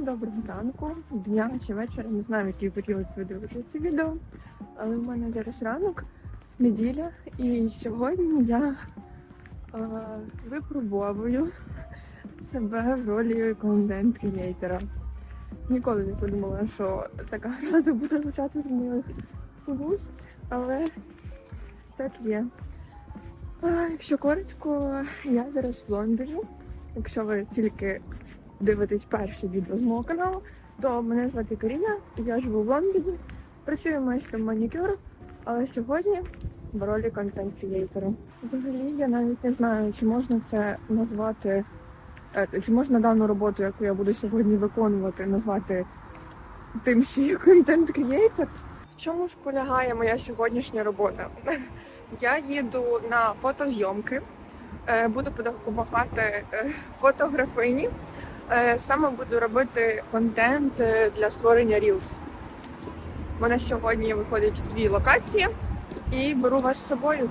доброго ранку, дня чи вечора. Не знаю, в який період ви дивитесь це відео. Але в мене зараз ранок, неділя, і сьогодні я е, випробовую себе в ролі контент-крієйтера. Ніколи не подумала, що така фраза буде звучати з моїх вуст, але так є. Якщо коротко, я зараз в Лондоні. Якщо ви тільки дивитесь перше відео з мого каналу, то мене звати Каріна, я живу в Лондоні, працюю майстром манікюру, але сьогодні в ролі контент-крієйтора. Взагалі я навіть не знаю, чи можна це назвати, е, чи можна дану роботу, яку я буду сьогодні виконувати, назвати тим, що я контент-крієйтор. В чому ж полягає моя сьогоднішня робота? Я їду на фотозйомки, е, буду допомагати е, фотографині. Е, Саме буду робити контент е, для створення Reels. У мене сьогодні виходить дві локації і беру вас з собою.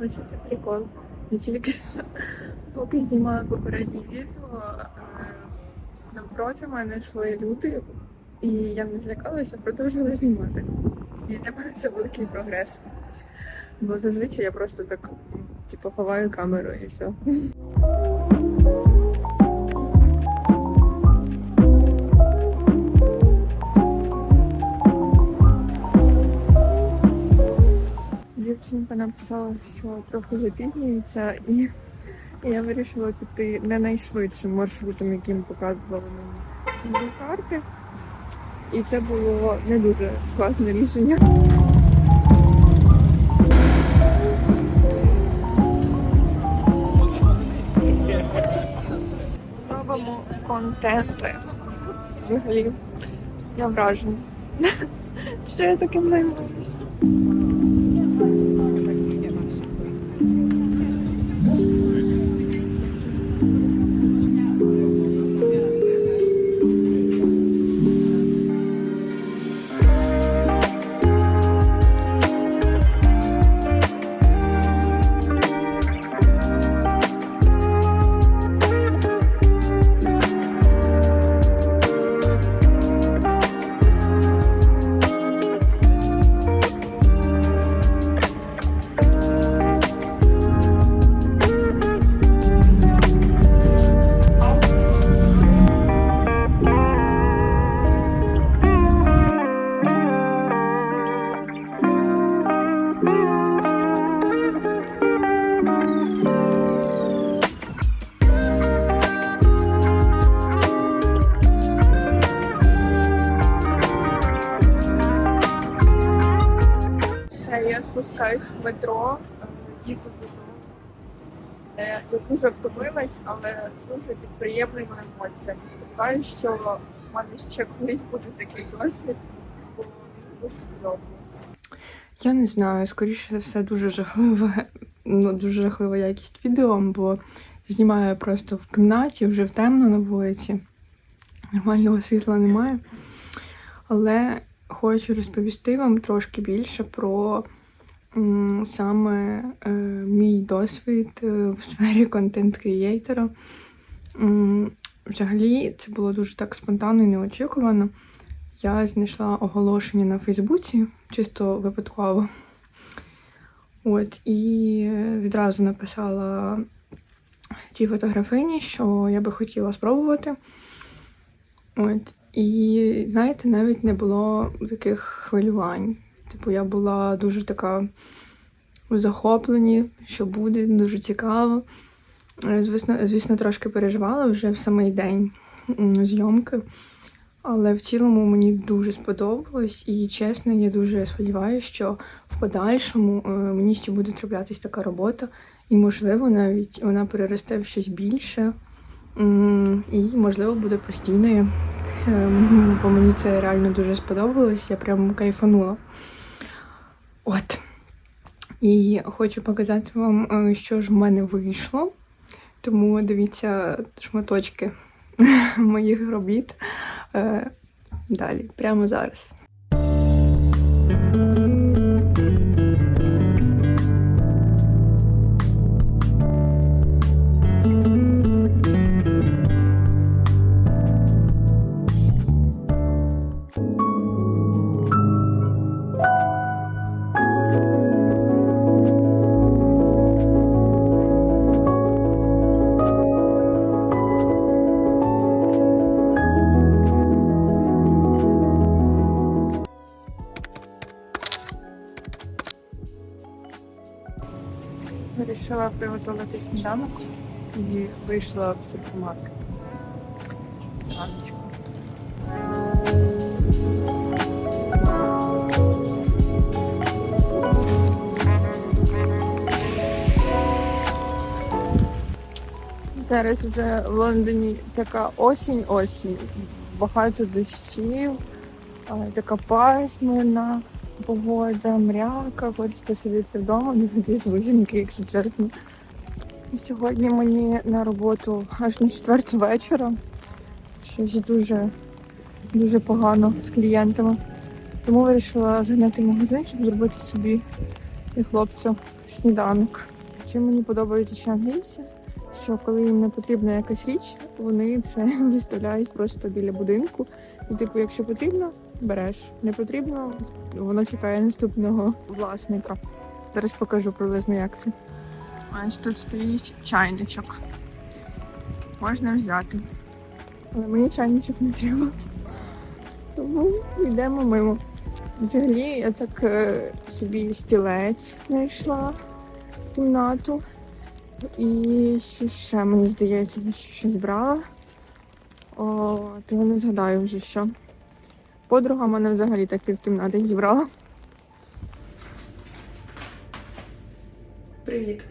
Отже, це прикол. Не тільки поки знімаю попереднє відео, е, навпроти мене йшли люди, і я не злякалася, продовжила знімати. І для мене це великий прогрес. Бо зазвичай я просто так, типу, ховаю камеру і все. Дівчинка написала, що трохи запізнюється, і я вирішила піти не найшвидшим маршрутом, яким показували мені карти. І це було не дуже класне рішення. Контенти. Взагалі, я вражена. Що я таким займаюся? Я спускаюсь в метро, е, їду додому. Е, Я дуже втомилась, але дуже під приємними емоціями. Сподіваюся, що в мене ще колись буде такий досвід, бо дуже сподобалось. Я не знаю, скоріше за все, дуже жахливе, ну, дуже жахлива якість відео, бо знімаю просто в кімнаті, вже в темно на вулиці. Нормального світла немає. Але хочу розповісти вам трошки більше про саме е, мій досвід е, в сфері контент-крієйтора. Взагалі, це було дуже так спонтанно і неочікувано. Я знайшла оголошення на Фейсбуці, чисто випадково. От, і відразу написала цій фотографині, що я би хотіла спробувати. От, і знаєте, навіть не було таких хвилювань. Типу, я була дуже така у захопленні, що буде, дуже цікаво. Е, Звісно, звісно, трошки переживала вже в самий день зйомки. Але в цілому мені дуже сподобалось, і чесно, я дуже сподіваюся, що в подальшому е, мені ще буде траплятись така робота, і, можливо, навіть вона переросте в щось більше, і, можливо, буде постійною. Ем, Бо мені це реально дуже сподобалось, я прям кайфанула. От. І хочу показати вам, е, що ж в мене вийшло. Тому дивіться шматочки моїх робіт е, далі, прямо зараз. Вирішила приготувати сніданок і вийшла в супермаркет. Зраночку. Зараз вже в Лондоні така осінь-осінь. Багато дощів, така пасмурна погода, мряка, хочеться сидіти вдома, дивитися лузінки, якщо чесно. Сьогодні мені на роботу аж на четверту вечора. Щось дуже, дуже погано з клієнтами. Тому вирішила зайняти магазин, щоб зробити собі і хлопцю сніданок. Чим мені подобається ще англійці, що коли їм не потрібна якась річ, вони це виставляють просто біля будинку. І, типу, якщо потрібно, береш. Не потрібно, воно чекає наступного власника. Зараз покажу приблизно як це. Ось тут стоїть чайничок. Можна взяти. Але мені чайничок не треба. Тому йдемо мимо. Взагалі я так е, собі стілець знайшла в кімнату. І що ще мені здається, я щось брала. О, то не згадаю вже що. Подруга мене взагалі так півкімнати зібрала. Привіт!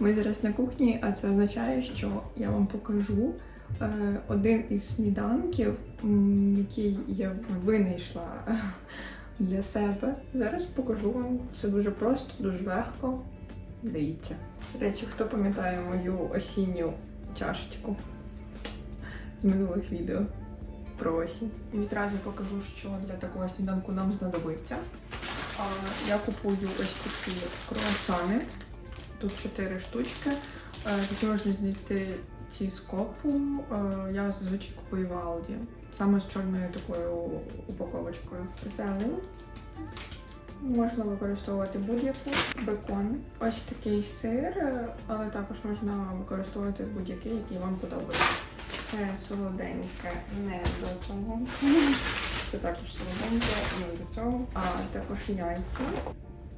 Ми зараз на кухні, а це означає, що я вам покажу е, один із сніданків, який я винайшла для себе. Зараз покажу вам все дуже просто, дуже легко. Дивіться. Речі, хто пам'ятає мою осінню чашечку з минулих відео про. Відразу покажу, що для такого сніданку нам знадобиться. Я купую ось такі круасани. Тут 4 штучки. Е, Такі можна знайти ці з копу. Е, Я зазвичай купую в Алді. Саме з чорною такою упаковочкою. Зелень. Можна використовувати будь-яку бекон. Ось такий сир, е, але також можна використовувати будь-який, який вам подобається. Це солоденьке не до цього. Це також солоденьке, не до цього. А також яйця.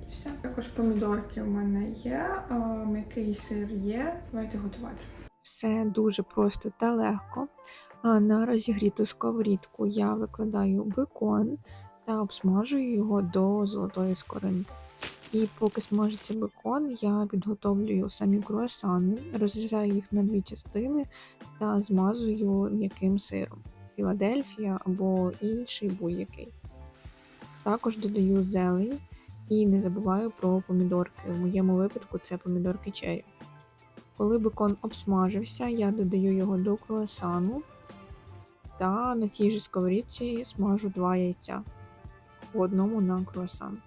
І все. Також помідорки у мене є, а, м'який сир є. Давайте готувати. Все дуже просто та легко. На розігріту сковорідку я викладаю бекон та обсмажую його до золотої скоринки. І поки смажиться бекон, я підготовлюю самі круасани, розрізаю їх на дві частини та змазую м'яким сиром. Філадельфія або інший будь-який. Також додаю зелень і не забуваю про помідорки. В моєму випадку це помідорки черрі. Коли бекон обсмажився, я додаю його до круасану та на тій же сковорідці смажу два яйця по одному на круасан.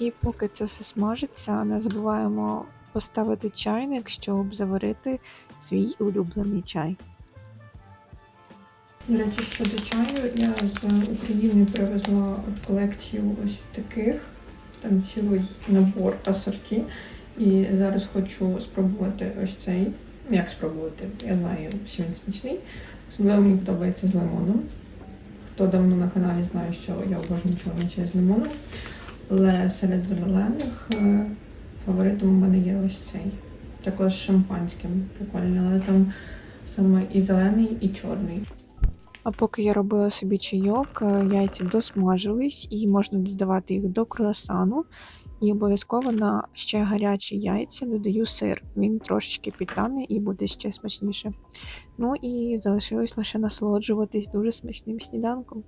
І поки це все смажиться, не забуваємо поставити чайник, щоб заварити свій улюблений чай. До речі, щодо чаю, я з України привезла колекцію ось таких, там цілий набор асорті. І зараз хочу спробувати ось цей. Як спробувати? Я знаю, що він смачний. Особливо мені подобається з лимоном. Хто давно на каналі знає, що я обожнюю чорний чай з лимоном. Але серед зелених е, фаворитом у мене є ось цей. Також шампанським. Прикольний, але там саме і зелений, і чорний. А поки я робила собі чайок, е, яйця досмажились і можна додавати їх до круасану. І обов'язково на ще гарячі яйця додаю сир. Він трошечки підтане і буде ще смачніше. Ну і залишилось лише насолоджуватись дуже смачним сніданком.